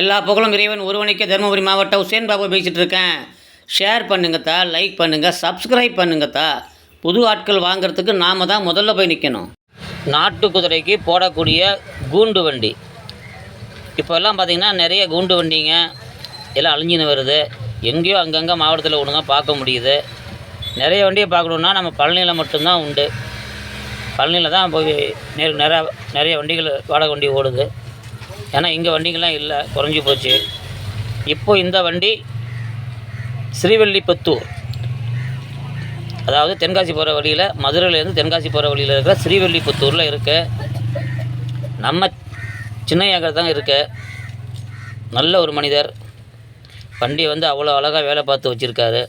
எல்லா புகழும் இறைவன் ஒருவனுக்கே தருமபுரி மாவட்டம் உசேன் பாபு பேசிகிட்டு இருக்கேன். ஷேர் பண்ணுங்கத்தா லைக் பண்ணுங்கள் சப்ஸ்கிரைப் பண்ணுங்கத்தா புது ஆட்கள் வாங்குறதுக்கு நாம் தான் முதல்ல போய் நிற்கணும் நாட்டு குதிரைக்கு போடக்கூடிய கூண்டு வண்டி. இப்போல்லாம் பார்த்தீங்கன்னா நிறைய கூண்டு வண்டிங்க எல்லாம் அழிஞ்சின்னு வருது. எங்கேயோ அங்கங்கே மாவட்டத்தில் ஒழுங்காக பார்க்க முடியுது. நிறைய வண்டியை பார்க்கணுன்னா நம்ம பழனியில் மட்டும்தான் உண்டு. பழனியில் தான் போய் நேர் நிறையா நிறைய வண்டிகள் வாடகை வண்டி ஓடுது. ஏன்னா இங்கே வண்டிங்கெல்லாம் இல்லை குறைஞ்சி போச்சு. இப்போ இந்த வண்டி ஸ்ரீவில்லிபுத்தூர். அதாவது தென்காசி போகிற வழியில் மதுரையிலேருந்து தென்காசி போகிற வழியில் இருக்கிற ஸ்ரீவில்லிபுத்தூரில் இருக்குது நம்ம சின்னையாங்கர் தான் இருக்கு. நல்ல ஒரு மனிதர். வண்டியை வந்து அவ்வளோ அழகாக வேலை பார்த்து வச்சுருக்காரு.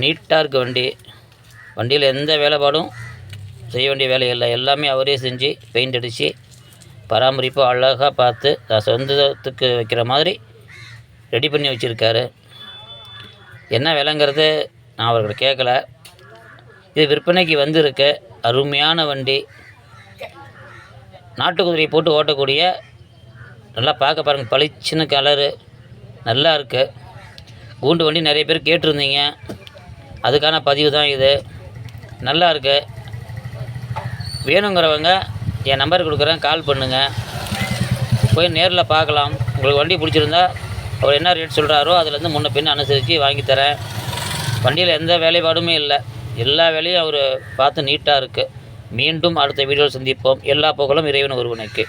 நீட்டாக இருக்குது வண்டி. வண்டியில் எந்த வேலைப்பாடும் செய்ய வேண்டிய வேலை இல்லை. எல்லாமே அவரே செஞ்சு பெயிண்ட் அடித்து பராமரிப்பு அழகாக பார்த்து சொந்தத்துக்கு வைக்கிற மாதிரி ரெடி பண்ணி வச்சுருக்காரு. என்ன விலைங்கிறது நான் அவர்கிட்ட கேட்கல இது விற்பனைக்கு வந்திருக்கு. அருமையான வண்டி. நாட்டு குதிரையை போட்டு ஓட்டக்கூடிய நல்லா பார்க்க பாருங்கள் பளிச்சுன்னு கலரு நல்லா இருக்குது கூண்டு வண்டி நிறைய பேர் கேட்டிருந்தீங்க. அதுக்கான பதிவு தான் இது. நல்லா இருக்குது வேணுங்கிறவங்க என் நம்பர் கொடுக்குறேன் கால் பண்ணுங்கள் போய் நேரில் பார்க்கலாம். உங்களுக்கு வண்டி பிடிச்சிருந்தா அவர் என்ன ரேட் சொல்கிறாரோ அதுலேருந்து முன்ன பின்ன அனுசரித்து வாங்கி தரேன். வண்டியில் எந்த வேலைப்பாடுமே இல்லை. எல்லா வேலையும் அவர் பார்த்து நீட்டாக இருக்குது மீண்டும் அடுத்த வீடியோவில் சந்திப்போம். எல்லா புகழும் இறைவன் ஒருவனுக்கு.